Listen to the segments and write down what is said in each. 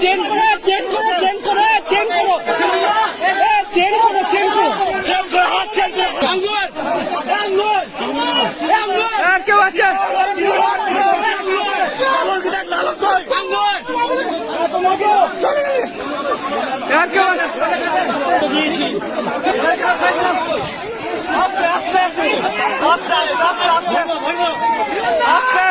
Chain করে chain করে chain করে চেন করো চেন করো চেন করো চেন করে হাত চেন করে আঙ্গুর আঙ্গুর আঙ্গুর আর কেউ আছে আর কেউ আছে দিয়েছি আস্তে আস্তে আস্তে আস্তে আস্তে আস্তে আস্তে এ,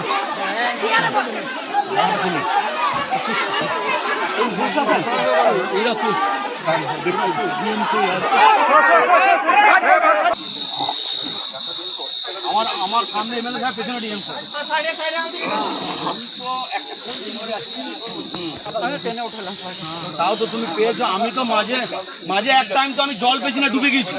আমার আমার সামনে এমএলএ সাহেব পেছনে ডিএম সাহেব তাও তো তুমি পেয়েছ, আমি তো মাঝে মাঝে এক টাইম তো আমি জল পেছি না, ডুবে গেছি।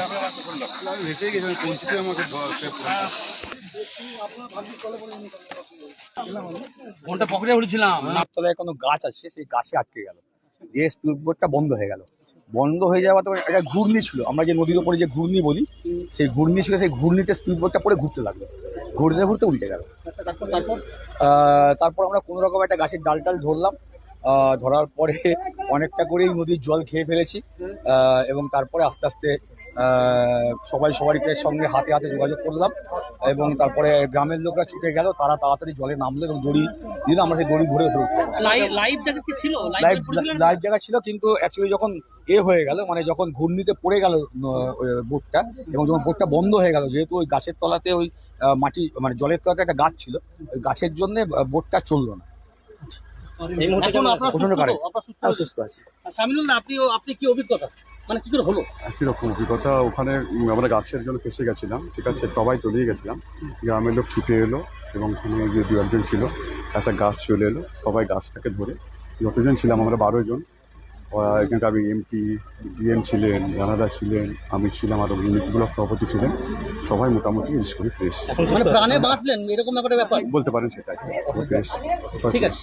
ফোনটা পকেটে উঠেছিলাম। তলায় কোনো গাছ আছে সেই গাছে আটকে গেল। স্পিড বন্ধ হয়ে গেল। বন্ধ হয়ে যাওয়া তো একটা ঘূর্ণি ছিল। আমরা যে নদীর ওপরে যে ঘূর্ণি বলি সেই ঘূর্ণি ছিল সেই ঘূর্ণিতে স্পিড বোটটা পরে ঘুরতে লাগল। ঘুরতে ঘুরতে উল্টে গেল। আহ, তারপর আমরা কোনো রকম একটা গাছের ডাল টাল ধরলাম। ধরার পরে অনেকটা করেই নদীর জল খেয়ে ফেলেছি। এবং তারপরে আস্তে আস্তে সবাই সবাইকে সঙ্গে হাতে হাতে যোগাযোগ করলাম এবং তারপরে গ্রামের লোকরা ছুটে গেল তারা তাড়াতাড়ি জলে নামলো এবং দড়ি দিল আমরা সেই দড়ি ধরে ছিল? লাইভ লাইভ জায়গা ছিল কিন্তু অ্যাকচুয়ালি যখন এ হয়ে গেল মানে যখন ঘূর্ণিতে পড়ে গেল বোটটা এবং যখন বোটটা বন্ধ হয়ে গেল যেহেতু ওই গাছের তলাতে ওই মাটি মানে জলের তলাতে একটা গাছ ছিল ওই গাছের জন্য বোটটা চলল না। এখন আপনার প্রচণ্ড সুস্থ কারে সুস্থ আর তো? সুস্থ আছে। সামিনুল দা আপনি আপনি কি অভিজ্ঞতা? মানে কি করে হলো? একই রকম অভিজ্ঞতা। ওখানে আমরা গাছের জন্য ফেসে গেছিলাম ঠিক আছে? সবাই তলিয়ে গেছিলাম। গ্রামের লোক ছুটে এলো এবং ওখানে যে দু একজন ছিল। একটা গাছ চলে এলো। সবাই গাছটাকে ধরে যতজন ছিলাম আমরা বারো জন। ওরা এখানকার এমপি ডিএম ছিলেন জানাদা ছিলেন আমি ছিলাম আরও ব্লক সভাপতি ছিলেন। সবাই মোটামুটি ইউজ করে ফ্রেশ মানে প্রাণে বাঁচলেন এরকম ব্যাপার বলতে পারেন সেটাই। ফ্রেশ ঠিক আছে